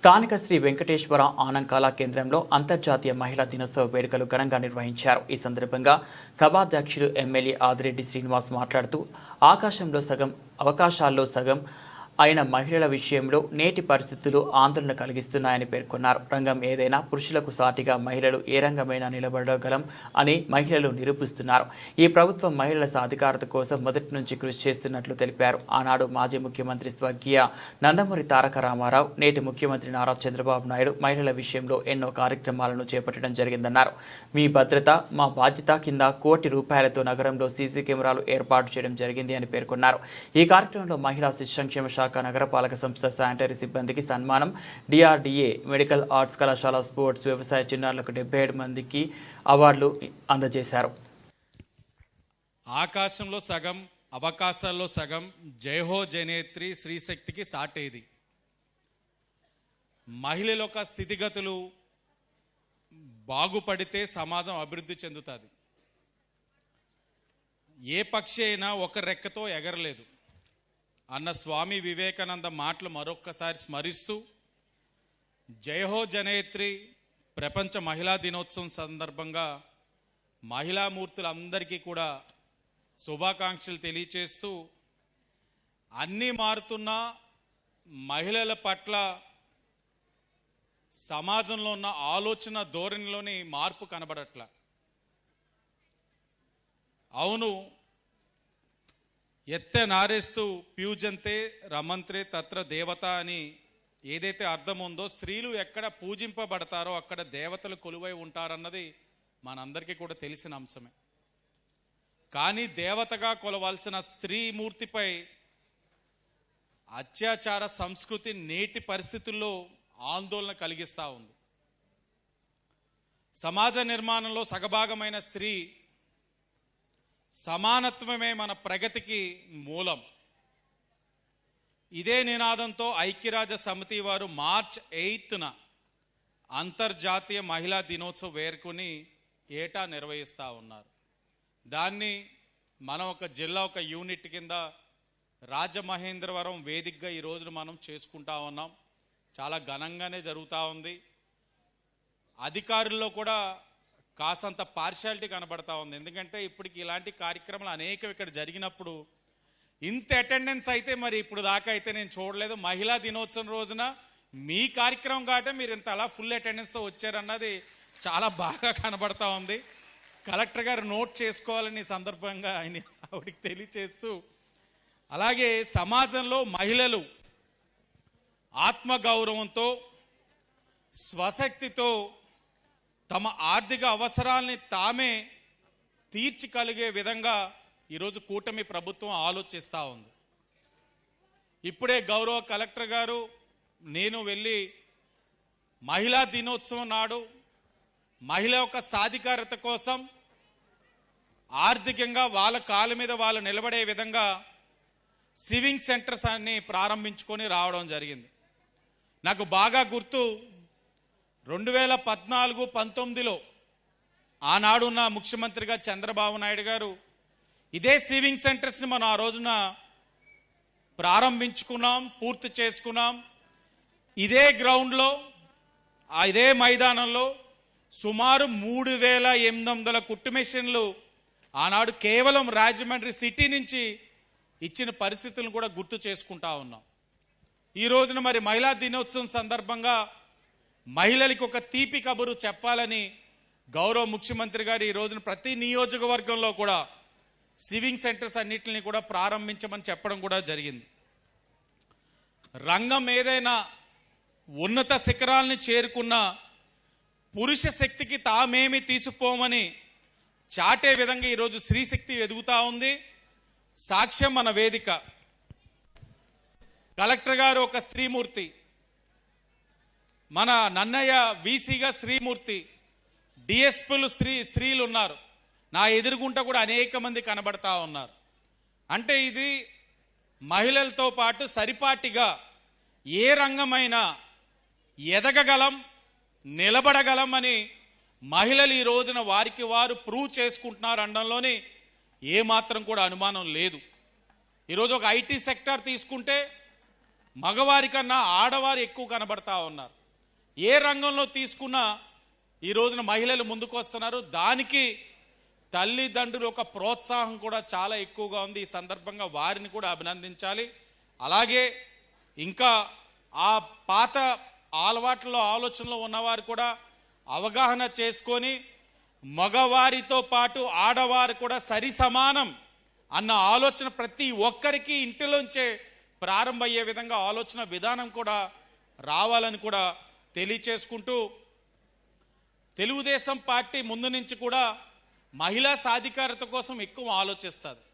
స్థానిక శ్రీ వెంకటేశ్వర ఆనంకాల కేంద్రంలో అంతర్జాతీయ మహిళా దినోత్సవ వేడుకలు ఘనంగా నిర్వహించారు. ఈ సందర్భంగా సభాధ్యక్షుడు ఎమ్మెల్యే ఆదిరెడ్డి శ్రీనివాస్ మాట్లాడుతూ ఆకాశంలో సగం అవకాశాల్లో సగం ఆయన మహిళల విషయంలో నేటి పరిస్థితులు ఆందోళన కలిగిస్తున్నాయని పేర్కొన్నారు. రంగం ఏదైనా పురుషులకు సాటిగా మహిళలు ఏ రంగమైనా నిలబడగలం అని మహిళలు నిరూపిస్తున్నారు. ఈ ప్రభుత్వం మహిళల సాధికారత కోసం మొదటి నుంచి కృషి చేస్తున్నట్లు తెలిపారు. ఆనాడు మాజీ ముఖ్యమంత్రి స్వర్గీయ నందమూరి తారక రామారావు నేటి ముఖ్యమంత్రి నారా చంద్రబాబు నాయుడు మహిళల విషయంలో ఎన్నో కార్యక్రమాలను చేపట్టడం జరిగిందన్నారు. మీ భద్రత మా బాధ్యత కింద కోటి రూపాయలతో నగరంలో సీసీ కెమెరాలు ఏర్పాటు చేయడం జరిగింది అని పేర్కొన్నారు. ఈ కార్యక్రమంలో మహిళా శిశు సంక్షేమ శాఖ నగరపాలక సంస్థ శానిటరీ సిబ్బందికి సన్మానం. డిఆర్డిఏ మెడికల్ ఆర్ట్స్ కళాశాల స్పోర్ట్స్ వ్యవసాయ చిన్నారులకు డెబ్బై ఏడు మందికి అవార్డులు అందజేశారు. ఆకాశంలో సగం అవకాశాల్లో సగం జయహో జనేత్రి శ్రీశక్తికి సాటేది. మహిళల యొక్క స్థితిగతులు బాగుపడితే సమాజం అభివృద్ధి చెందుతుంది. ఏ పక్షి అయినా ఒక రెక్కతో ఎగరలేదు. అన్న స్వామి వివేకానంద మాటలు మరొక్కసారి స్మరిస్తూ జయహో జనేత్రి ప్రపంచ మహిళా దినోత్సవం సందర్భంగా మహిళామూర్తులందరికీ కూడా శుభాకాంక్షలు తెలియచేస్తూ అన్నీ మారుతున్న మహిళల పట్ల సమాజంలో ఉన్న ఆలోచన ధోరణిలోని మార్పు కనబడట్ల. అవును ఎత్తే నారేస్తూ ప్యూజంతే రమంత్రే తత్ర దేవత అని ఏదైతే అర్థం ఉందో స్త్రీలు ఎక్కడ పూజింపబడతారో అక్కడ దేవతలు కొలువై ఉంటారన్నది మనందరికీ కూడా తెలిసిన అంశమే. కానీ దేవతగా కొలవాల్సిన స్త్రీ మూర్తిపై అత్యాచార సంస్కృతి నేటి పరిస్థితుల్లో ఆందోళన కలిగిస్తూ ఉంది. సమాజ నిర్మాణంలో సగభాగమైన స్త్రీ సమానత్వమే మన ప్రగతికి మూలం. ఇదే నినాదంతో ఐక్యరాజ్య సమితి వారు మార్చ్ ఎయిత్న అంతర్జాతీయ మహిళా దినోత్సవం వేరుకుని ఏటా నిర్వహిస్తూ ఉన్నారు. దాన్ని మనం ఒక జిల్లా ఒక యూనిట్ కింద రాజమహేంద్రవరం వేదికగా ఈ రోజున మనం చేసుకుంటా ఉన్నాం. చాలా ఘనంగానే జరుగుతూ ఉంది. అధికారుల్లో కూడా కాసంత పార్షాలిటీ కనబడతా ఉంది. ఎందుకంటే ఇప్పటికి ఇలాంటి కార్యక్రమాలు అనేకం ఇక్కడ జరిగినప్పుడు ఇంత అటెండెన్స్ అయితే మరి ఇప్పుడు దాకా అయితే నేను చూడలేదు. మహిళా దినోత్సవం రోజున మీ కార్యక్రమం కాబట్టి మీరు ఇంత అలా ఫుల్ అటెండెన్స్తో వచ్చారన్నది చాలా బాగా కనబడతా ఉంది. కలెక్టర్ గారు నోట్ చేసుకోవాలని సందర్భంగా ఆయన ఆవిడికి తెలియచేస్తూ అలాగే సమాజంలో మహిళలు ఆత్మగౌరవంతో స్వశక్తితో తమ ఆర్థిక అవసరాల్ని తామే తీర్చగలిగే విధంగా ఈరోజు కూటమి ప్రభుత్వం ఆలోచిస్తూ ఉంది. ఇప్పుడే గౌరవ కలెక్టర్ గారు నేను వెళ్ళి మహిళా దినోత్సవం నాడు మహిళ యొక్క సాధికారత కోసం ఆర్థికంగా వాళ్ళ కాళ్ళ మీద వాళ్ళు నిలబడే విధంగా సివింగ్ సెంటర్స్ అన్ని ప్రారంభించుకొని రావడం జరిగింది. నాకు బాగా గుర్తు రెండు వేల పద్నాలుగు పంతొమ్మిదిలో ఆనాడున్న ముఖ్యమంత్రిగా చంద్రబాబు నాయుడు గారు ఇదే సేవింగ్ సెంటర్స్ని మనం ఆ రోజున ప్రారంభించుకున్నాం పూర్తి చేసుకున్నాం. ఇదే గ్రౌండ్లో ఆ ఇదే మైదానంలో సుమారు మూడు వేల ఎనిమిది వందల కుట్టు మెషిన్లు ఆనాడు కేవలం రాజమండ్రి సిటీ నుంచి ఇచ్చిన పరిస్థితులను కూడా గుర్తు చేసుకుంటా ఉన్నాం. ఈ రోజున మరి మహిళా దినోత్సవం సందర్భంగా మహిళలకు ఒక తీపి కబురు చెప్పాలని గౌరవ ముఖ్యమంత్రి గారు ఈ రోజున ప్రతి నియోజకవర్గంలో కూడా సివింగ్ సెంటర్స్ అన్నిటిని కూడా ప్రారంభించమని చెప్పడం కూడా జరిగింది. రంగం ఏదైనా ఉన్నత శిఖరాల్ని చేరుకున్న పురుష శక్తికి తామేమి తీసుకోమని చాటే విధంగా ఈరోజు స్త్రీశక్తి ఎదుగుతా ఉంది. సాక్ష్యం మన వేదిక. కలెక్టర్ గారు ఒక స్త్రీమూర్తి మన నన్నయ్య వీసీగా శ్రీమూర్తి డిఎస్పీలు స్త్రీ స్త్రీలు ఉన్నారు నా ఎదురుగుంట కూడా అనేక మంది కనబడతా ఉన్నారు. అంటే ఇది మహిళలతో పాటు సరిపాటిగా ఏ రంగమైనా ఎదగగలం నిలబడగలం అని మహిళలు ఈ రోజున వారికి వారు ప్రూవ్ చేసుకుంటున్నారు అనడంలోని ఏమాత్రం కూడా అనుమానం లేదు. ఈరోజు ఒక ఐటీ సెక్టార్ తీసుకుంటే మగవారి కన్నా ఆడవారు ఎక్కువ కనబడతా ఉన్నారు. ఏ రంగంలో తీసుకున్నా ఈ రోజున మహిళలు ముందుకు వస్తున్నారు. దానికి తల్లిదండ్రుల యొక్క ప్రోత్సాహం కూడా చాలా ఎక్కువగా ఉంది. ఈ సందర్భంగా వారిని కూడా అభినందించాలి. అలాగే ఇంకా ఆ పాత అలవాట్లలో ఆలోచనలో ఉన్నవారు కూడా అవగాహన చేసుకొని మగవారితో పాటు ఆడవారు కూడా సరి సమానం అన్న ఆలోచన ప్రతి ఒక్కరికి ఇంటిలోంచే ప్రారంభమయ్యే విధంగా ఆలోచన విధానం కూడా రావాలని కూడా తెలియచేసుకుంటూ తెలుగుదేశం పార్టీ ముందు నుంచి కూడా మహిళా సాధికారత కోసం ఎక్కువ ఆలోచిస్తుంది